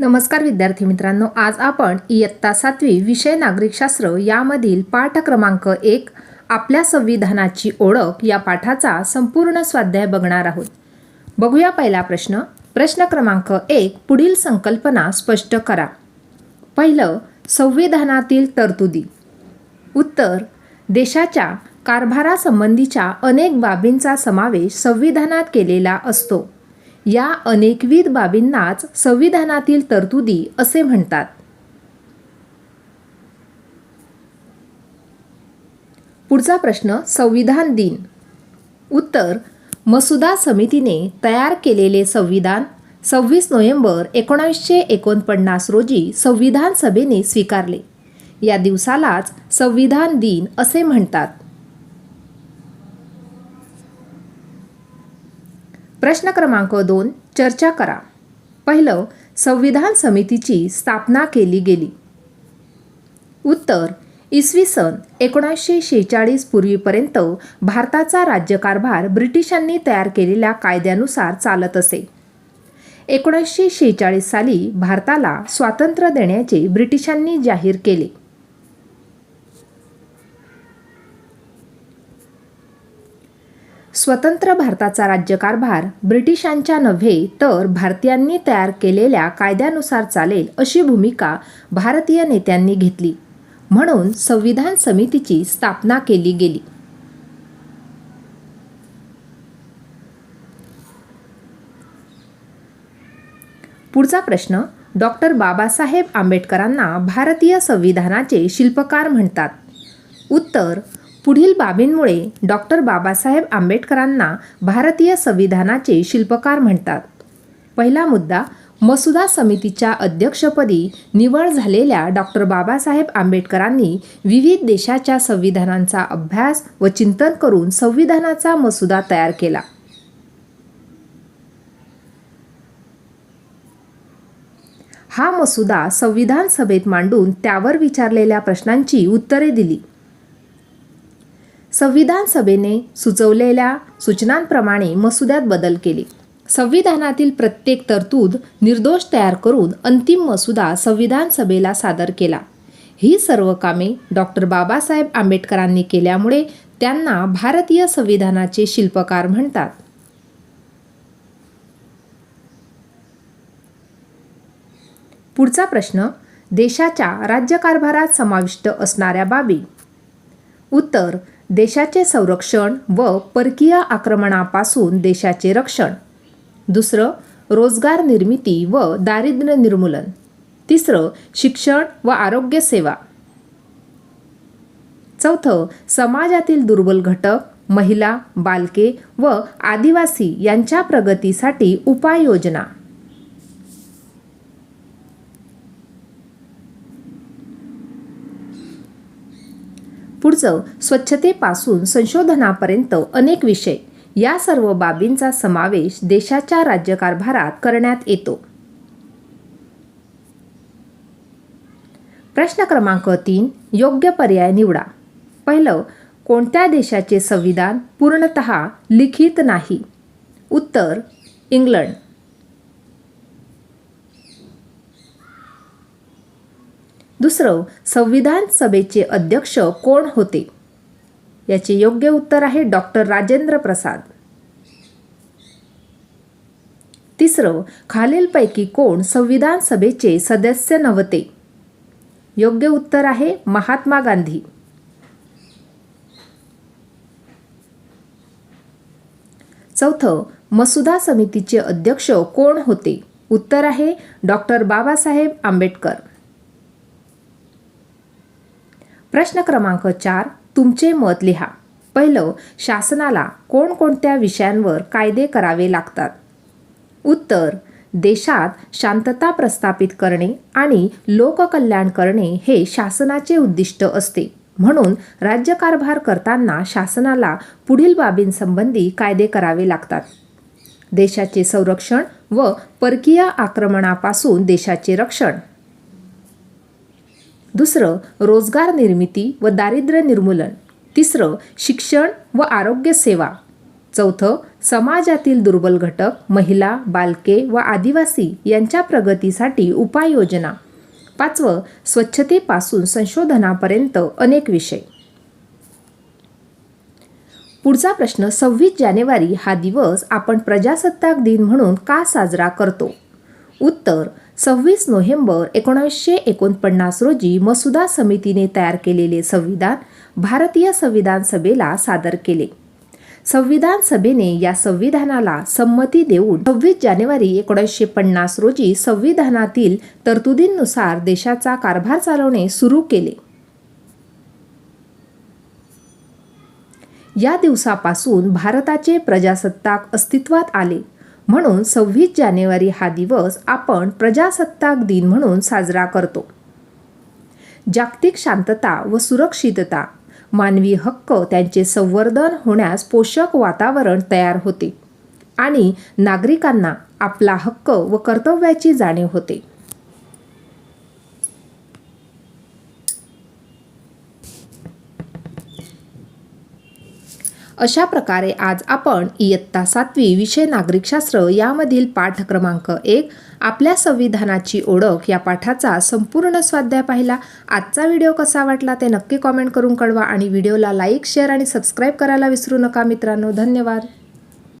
नमस्कार विद्यार्थी मित्रांनो आज आपण इयत्ता सातवी विषय नागरिकशास्त्र यामधील पाठ क्रमांक एक आपल्या संविधानाची ओळख या पाठाचा संपूर्ण स्वाध्याय बघणार आहोत. बघूया पहिला प्रश्न. प्रश्न क्रमांक एक पुढील संकल्पना स्पष्ट करा. पहिलं संविधानातील तरतुदी. उत्तर देशाच्या कारभारासंबंधीच्या अनेक बाबींचा समावेश संविधानात केलेला असतो. या अनेकविध बाबींनाच संविधानातील तरतुदी असे म्हणतात. पुढचा प्रश्न संविधान दिन. उत्तर मसुदा समितीने तयार केलेले संविधान सव्वीस नोव्हेंबर एकोणीसशे एकोणपन्नास रोजी संविधान सभेने स्वीकारले. या दिवसालाच संविधान दिन असे म्हणतात. प्रश्न क्रमांक दोन चर्चा करा. पहिलं संविधान समितीची स्थापना केली गेली. उत्तर इसवी सन एकोणीसशे शेहेचाळीस पूर्वीपर्यंत भारताचा राज्यकारभार ब्रिटिशांनी तयार केलेल्या कायद्यानुसार चालत असे. एकोणीसशे शेहेचाळीस साली भारताला स्वातंत्र्य देण्याचे ब्रिटिशांनी जाहीर केले. स्वतंत्र भारताचा राज्यकारभार ब्रिटिशांच्या नव्हे तर भारतीयांनी तयार केलेल्या कायद्यानुसार चालेल अशी भूमिका भारतीय नेत्यांनी घेतली. म्हणून संविधान समितीची स्थापना केली गेली. पुढचा प्रश्न डॉक्टर बाबासाहेब आंबेडकरांना भारतीय संविधानाचे शिल्पकार म्हणतात. उत्तर पुढील बाबींमुळे डॉक्टर बाबासाहेब आंबेडकरांना भारतीय संविधानाचे शिल्पकार म्हणतात. पहिला मुद्दा मसुदा समितीच्या अध्यक्षपदी निवड झालेल्या डॉक्टर बाबासाहेब आंबेडकरांनी विविध देशाच्या संविधानांचा अभ्यास व चिंतन करून संविधानाचा मसुदा तयार केला. हा मसुदा संविधान सभेत मांडून त्यावर विचारलेल्या प्रश्नांची उत्तरे दिली. संविधान सभेने सुचवलेल्या सूचनांप्रमाणे मसुद्यात बदल केले. संविधानातील प्रत्येक तरतूद निर्दोष तयार करून अंतिम मसुदा संविधान सभेला सादर केला. ही सर्व कामे डॉक्टर बाबासाहेब आंबेडकरांनी केल्यामुळे त्यांना भारतीय संविधानाचे शिल्पकार म्हणतात. पुढचा प्रश्न देशाच्या राज्यकारभारात समाविष्ट असणाऱ्या बाबी. उत्तर देशाचे संरक्षण व परकीय आक्रमणापासून देशाचे रक्षण. दुसरं रोजगार निर्मिती व दारिद्र्य निर्मूलन. तिसरं शिक्षण व आरोग्यसेवा चौथं समाजातील दुर्बल घटक महिला बालके व आदिवासी यांच्या प्रगतीसाठी उपाययोजना. पुढचं स्वच्छतेपासून संशोधनापर्यंत अनेक विषय. या सर्व बाबींचा समावेश देशाच्या राज्यकारभारात करण्यात येतो. प्रश्न क्रमांक तीन योग्य पर्याय निवडा. पहिलं कोणत्या देशाचे संविधान पूर्णत लिखित नाही? उत्तर इंग्लंड. दुसरं संविधान सभेचे अध्यक्ष कोण होते? याचे योग्य उत्तर आहे डॉक्टर राजेंद्र प्रसाद. तिसरं खालीलपैकी कोण संविधान सभेचे सदस्य नव्हते? योग्य उत्तर आहे महात्मा गांधी. चौथं मसुदा समितीचे अध्यक्ष कोण होते? उत्तर आहे डॉक्टर बाबासाहेब आंबेडकर. प्रश्न क्रमांक चार तुमचे मत लिहा. पहिलं शासनाला कोणकोणत्या विषयांवर कायदे करावे लागतात? उत्तर देशात शांतता प्रस्थापित करणे आणि लोककल्याण करणे हे शासनाचे उद्दिष्ट असते. म्हणून राज्यकारभार करताना शासनाला पुढील बाबींसंबंधी कायदे करावे लागतात. देशाचे संरक्षण व परकीय आक्रमणापासून देशाचे रक्षण. दुसरं रोजगार निर्मिती व दारिद्र्य निर्मूलन. तिसरं शिक्षण व आरोग्य सेवा. चौथं समाजातील दुर्बल घटक महिला बालके व आदिवासी यांच्या प्रगतीसाठी उपाययोजना. पाचवं स्वच्छतेपासून संशोधनापर्यंत अनेक विषय. पुढचा प्रश्न सव्वीस जानेवारी हा दिवस आपण प्रजासत्ताक दिन म्हणून का साजरा करतो? उत्तर सव्वीस नोव्हेंबर एकोणीसशे एकोणपन्नास रोजी मसुदा समितीने तयार केलेले संविधान भारतीय संविधान सभेला सादर केले. संविधान सभेने या संविधानाला संमती देऊन सव्वीस जानेवारी एकोणीसशे पन्नास रोजी संविधानातील तरतुदींनुसार देशाचा कारभार चालवणे सुरू केले. या दिवसापासून भारताचे प्रजासत्ताक अस्तित्वात आले. म्हणून सव्वीस जानेवारी हा दिवस आपण प्रजासत्ताक दिन म्हणून साजरा करतो. जागतिक शांतता व सुरक्षितता मानवी हक्क त्यांचे संवर्धन होण्यास पोषक वातावरण तयार होते आणि नागरिकांना आपला हक्क व कर्तव्याची जाणीव होते. अशा प्रकारे आज आपण इयत्ता सातवी विषय नागरिकशास्त्र यामधील पाठ क्रमांक एक आपल्या संविधानाची ओळख या पाठाचा संपूर्ण स्वाध्याय पाहिला. आजचा व्हिडिओ कसा वाटला ते नक्की कॉमेंट करून कळवा आणि व्हिडिओला लाईक शेअर आणि सबस्क्राईब करायला विसरू नका मित्रांनो. धन्यवाद.